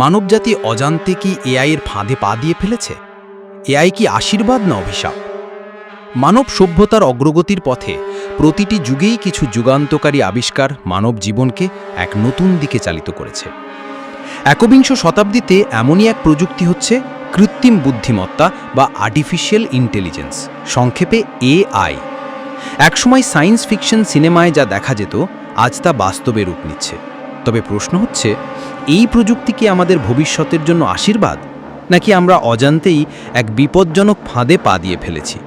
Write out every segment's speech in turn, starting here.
মানবজাতি অজান্তে কি এআইয়ের ফাঁদে পা দিয়ে ফেলেছে? এআই কি আশীর্বাদ না অভিশাপ? মানব সভ্যতার অগ্রগতির পথে প্রতিটি যুগেই কিছু যুগান্তকারী আবিষ্কার মানব জীবনকে এক নতুন দিকে চালিত করেছে। একবিংশ শতাব্দীতে এমনই এক প্রযুক্তি হচ্ছে কৃত্রিম বুদ্ধিমত্তা বা আর্টিফিশিয়াল ইন্টেলিজেন্স সংক্ষেপে এআই। একসময় সায়েন্স ফিকশন সিনেমায় যা দেখা যেত, আজ তা বাস্তবে রূপ নিচ্ছে। তবে প্রশ্ন হচ্ছে, এই প্রযুক্তি কি আমাদের ভবিষ্যতের জন্য আশীর্বাদ? নাকি আমরা অজান্তেই এক বিপজ্জনক ফাঁদে পা দিয়ে ফেলেছি?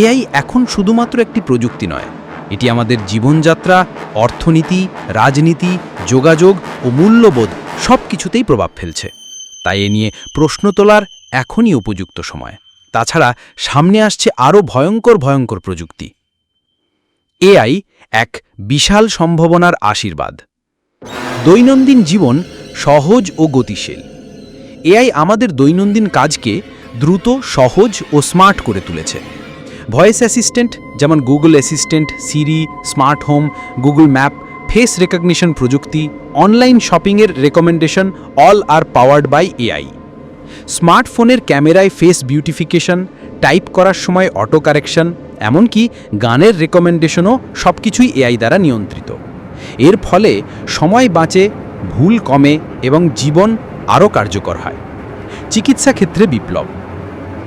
এআই এখন শুধুমাত্র একটি প্রযুক্তি নয়, এটি আমাদের জীবনযাত্রা, অর্থনীতি, রাজনীতি, যোগাযোগ ও মূল্যবোধ সব কিছুতেই প্রভাব ফেলছে। তাই এ নিয়ে প্রশ্ন তোলার এখনই উপযুক্ত সময়। তাছাড়া সামনে আসছে আরও ভয়ঙ্কর ভয়ঙ্কর প্রযুক্তি। এআই এক বিশাল সম্ভাবনার আশীর্বাদ। দৈনন্দিন জীবন সহজ ও গতিশীল। এআই আমাদের দৈনন্দিন কাজকে দ্রুত, সহজ ও স্মার্ট করে তুলেছে। ভয়েস অ্যাসিস্ট্যান্ট যেমন Google assistant, Siri, smart home, Google map, face recognition প্রযুক্তি, অনলাইন শপিংয়ের recommendation all are powered by AI. স্মার্টফোনের ক্যামেরায় ফেস বিউটিফিকেশন, টাইপ করার সময় অটো কারেকশন, এমনকি গানের রেকমেন্ডেশনও সব কিছুই এআই দ্বারা নিয়ন্ত্রিত। এর ফলে সময় বাঁচে, ভুল কমে এবং জীবন আরও কার্যকর হয়। চিকিৎসা ক্ষেত্রে বিপ্লব।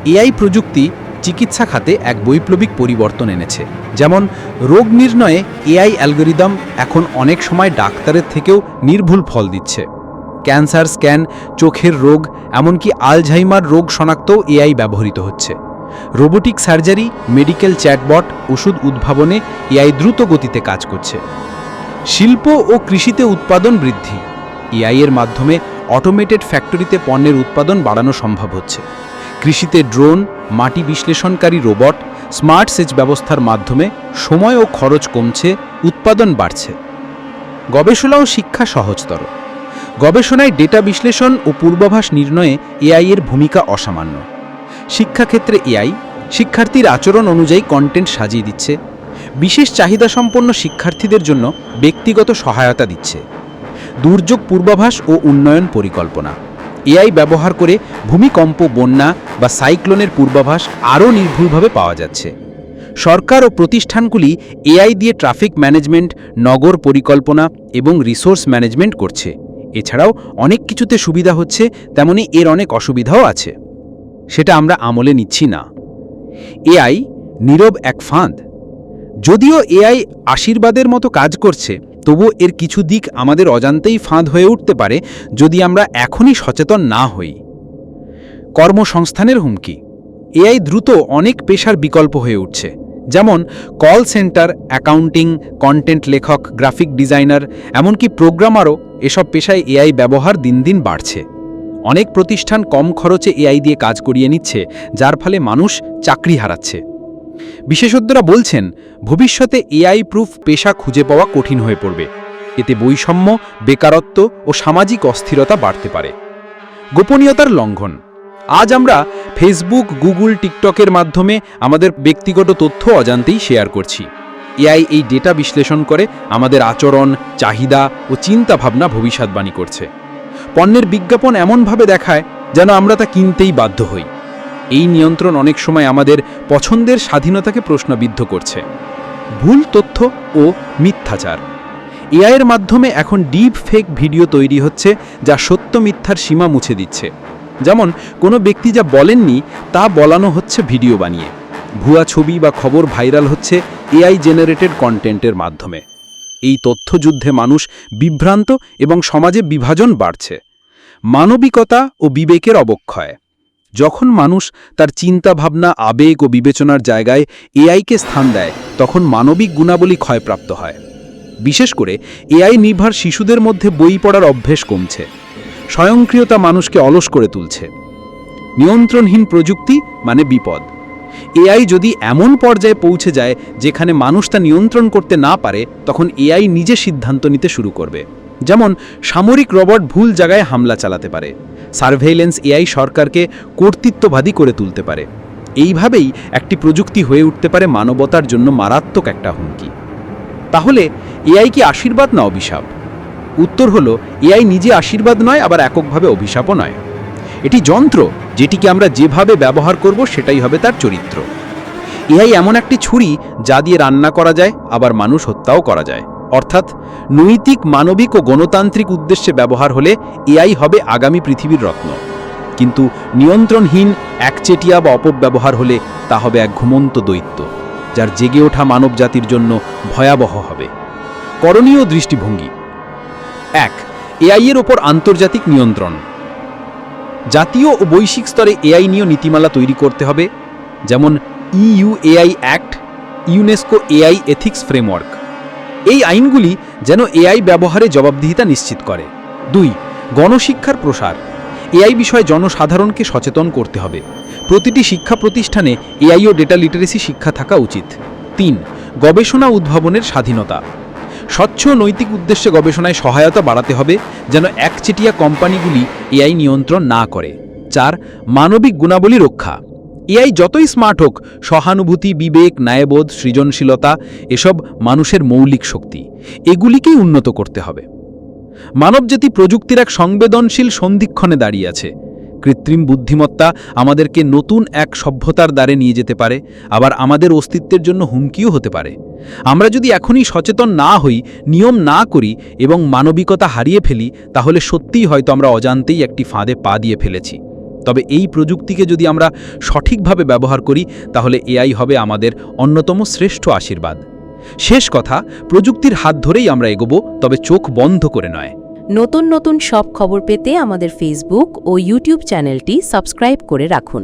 এআই প্রযুক্তি চিকিৎসা খাতে এক বৈপ্লবিক পরিবর্তন এনেছে। যেমন, রোগ নির্ণয়ে এআই অ্যালগোরিদম এখন অনেক সময় ডাক্তারের থেকেও নির্ভুল ফল দিচ্ছে। ক্যান্সার স্ক্যান, চোখের রোগ, এমনকি আলঝাইমার রোগ শনাক্তও এআই ব্যবহৃত হচ্ছে। রোবোটিক সার্জারি, মেডিকেল চ্যাটবট, ওষুধ উদ্ভাবনে এআই দ্রুত গতিতে কাজ করছে। শিল্প ও কৃষিতে উৎপাদন বৃদ্ধি। এআই এর মাধ্যমে অটোমেটেড ফ্যাক্টরিতে পণ্যের উৎপাদন বাড়ানো সম্ভব হচ্ছে। কৃষিতে ড্রোন মাটি বিশ্লেষণকারী রোবট স্মার্ট সেচ ব্যবস্থার মাধ্যমে সময় ও খরচ কমছে, উৎপাদন বাড়ছে। গবেষণা ও শিক্ষা সহজতর। গবেষণায় ডেটা বিশ্লেষণ ও পূর্বাভাস নির্ণয়ে এআই এর ভূমিকা অসামান্য। শিক্ষাক্ষেত্রে এআই শিক্ষার্থীর আচরণ অনুযায়ী কন্টেন্ট সাজিয়ে দিচ্ছে বিশেষ চাহিদাসম্পন্ন শিক্ষার্থীদের জন্য ব্যক্তিগত সহায়তা দিচ্ছে। দুর্যোগ পূর্বাভাস ও উন্নয়ন পরিকল্পনা। এআই ব্যবহার করে ভূমিকম্প, বন্যা বা সাইক্লোনের পূর্বাভাস আরও নির্ভুলভাবে পাওয়া যাচ্ছে। সরকার ও প্রতিষ্ঠানগুলি এআই দিয়ে ট্রাফিক ম্যানেজমেন্ট, নগর পরিকল্পনা এবং রিসোর্স ম্যানেজমেন্ট করছে। এছাড়াও অনেক কিছুতে সুবিধা হচ্ছে, তেমনি এর অনেক অসুবিধাও আছে। সেটা আমরা আমলে নিচ্ছি না। এআই, নীরব এক ফাঁদ। যদিও এআই আশীর্বাদের মতো কাজ করছে তবু এর কিছু দিক আমাদের অজান্তেই ফাঁদ হয়ে উঠতে পারে যদি আমরা এখনই সচেতন না হই। কর্মসংস্থানের হুমকি। এআই দ্রুত অনেক পেশার বিকল্প হয়ে উঠছে, যেমন কল সেন্টার, অ্যাকাউন্টিং, কন্টেন্ট লেখক, গ্রাফিক ডিজাইনার, এমনকি প্রোগ্রামারও এসব পেশায় এআই ব্যবহার দিন দিন বাড়ছে। অনেক প্রতিষ্ঠান কম খরচে এআই দিয়ে কাজ করিয়ে নিচ্ছে, যার ফলে মানুষ চাকরি হারাচ্ছে। বিশেষজ্ঞরা বলছেন, ভবিষ্যতে এআই প্রুফ পেশা খুঁজে পাওয়া কঠিন হয়ে পড়বে। এতে বৈষম্য, বেকারত্ব ও সামাজিক অস্থিরতা বাড়তে পারে। গোপনীয়তার লঙ্ঘন। আজ আমরা ফেসবুক, গুগল, টিকটকের মাধ্যমে আমাদের ব্যক্তিগত তথ্য অজান্তেই শেয়ার করছি। এআই এই ডেটা বিশ্লেষণ করে আমাদের আচরণ, চাহিদা ও চিন্তাভাবনা ভবিষ্যৎবাণী করছে। পণ্যের বিজ্ঞাপন এমনভাবে দেখায় যেন আমরা তা কিনতেই বাধ্য হই। এই নিয়ন্ত্রণ অনেক সময় আমাদের পছন্দের স্বাধীনতাকে প্রশ্নবিদ্ধ করছে। ভুল তথ্য ও মিথ্যাচার। এআইয়ের মাধ্যমে এখন ডিপ ফেক ভিডিও তৈরি হচ্ছে যা সত্য মিথ্যার সীমা মুছে দিচ্ছে। যেমন, কোনো ব্যক্তি যা বলেননি তা বলানো হচ্ছে ভিডিও বানিয়ে। ভুয়া ছবি বা খবর ভাইরাল হচ্ছে এআই জেনারেটেড কন্টেন্টের মাধ্যমে। এই তথ্যযুদ্ধে মানুষ বিভ্রান্ত এবং সমাজে বিভাজন বাড়ছে। মানবিকতা ও বিবেকের অবক্ষয়। যখন মানুষ তার চিন্তা ভাবনা আবেগ ও বিবেচনার জায়গায় এআইকে স্থান দেয়, তখন মানবিক গুণাবলী ক্ষয়প্রাপ্ত হয়। বিশেষ করে, এআই নির্ভর শিশুদের মধ্যে বই পড়ার অভ্যেস কমছে। স্বয়ংক্রিয়তা মানুষকে অলস করে তুলছে। নিয়ন্ত্রণহীন প্রযুক্তি মানে বিপদ। এআই যদি এমন পর্যায়ে পৌঁছে যায়, যেখানে মানুষ তা নিয়ন্ত্রণ করতে না পারে, তখন এআই নিজে সিদ্ধান্ত নিতে শুরু করবে। যেমন সামরিক রবট ভুল জায়গায় হামলা চালাতে পারে, সার্ভেইলেন্স এআই সরকারকে কর্তৃত্ববাদী করে তুলতে পারে। এইভাবেই একটি প্রযুক্তি হয়ে উঠতে পারে মানবতার জন্য মারাত্মক একটা হুমকি। তাহলে এআই কি আশীর্বাদ না অভিশাপ? উত্তর হলো, এআই নিজে আশীর্বাদ নয়, আবার এককভাবে অভিশাপও নয়। এটি যন্ত্র যেটিকে আমরা যেভাবে ব্যবহার করব সেটাই হবে তার চরিত্র। এআই এমন একটি ছুরি যা দিয়ে রান্না করা যায়, আবার মানুষ হত্যাও করা যায়। অর্থাৎ নৈতিক, মানবিক ও গণতান্ত্রিক উদ্দেশ্যে ব্যবহার হলে এআই হবে আগামী পৃথিবীর রত্ন। কিন্তু নিয়ন্ত্রণহীন, একচেটিয়া বা অপব্যবহার হলে তা হবে এক ঘুমন্ত দৈত্য, যার জেগে ওঠা মানব জাতির জন্য ভয়াবহ হবে। করণীয় দৃষ্টিভঙ্গি। এক, এআই এর ওপর আন্তর্জাতিক নিয়ন্ত্রণ। জাতীয় ও বৈশ্বিক স্তরে এআই নিয়ে নীতিমালা তৈরি করতে হবে, যেমন EU AI act, UNESCO AI ethics framework. এই আইনগুলি যেন এআই ব্যবহারে জবাবদিহিতা নিশ্চিত করে। দুই, গণশিক্ষার প্রসার। এআই বিষয়ে জনসাধারণকে সচেতন করতে হবে। প্রতিটি শিক্ষা প্রতিষ্ঠানে এআই ও ডেটা লিটারেসি শিক্ষা থাকা উচিত। তিন, গবেষণা উদ্ভাবনের স্বাধীনতা। স্বচ্ছ নৈতিক উদ্দেশ্যে গবেষণায় সহায়তা বাড়াতে হবে যেন একচেটিয়া কোম্পানিগুলি এআই নিয়ন্ত্রণ না করে। চার, মানবিক গুণাবলী রক্ষা। এআই যতই স্মার্ট হোক, সহানুভূতি, বিবেক, ন্যায়বোধ, সৃজনশীলতা, এসব মানুষের মৌলিক শক্তি। এগুলিকেই উন্নত করতে হবে। মানবজাতি প্রযুক্তির এক সংবেদনশীল সন্ধিক্ষণে দাঁড়িয়ে আছে। কৃত্রিম বুদ্ধিমত্তা আমাদেরকে নতুন এক সভ্যতার দ্বারে নিয়ে যেতে পারে, আবার আমাদের অস্তিত্বের জন্য হুমকিও হতে পারে। আমরা যদি এখনই সচেতন না হই, নিয়ম না করি এবং মানবিকতা হারিয়ে ফেলি, তাহলে সত্যিই হয়তো আমরা অজান্তেই একটি ফাঁদে পা দিয়ে ফেলেছি। তবে এই প্রযুক্তিকে যদি আমরা সঠিকভাবে ব্যবহার করি, তাহলে এআই হবে আমাদের অন্যতম শ্রেষ্ঠ আশীর্বাদ। শেষ কথা, প্রযুক্তির হাত ধরেই আমরা এগোবো, তবে চোখ বন্ধ করে নয়। নতুন নতুন সব খবর পেতে আমাদের ফেসবুক ও ইউটিউব চ্যানেলটি সাবস্ক্রাইব করে রাখুন।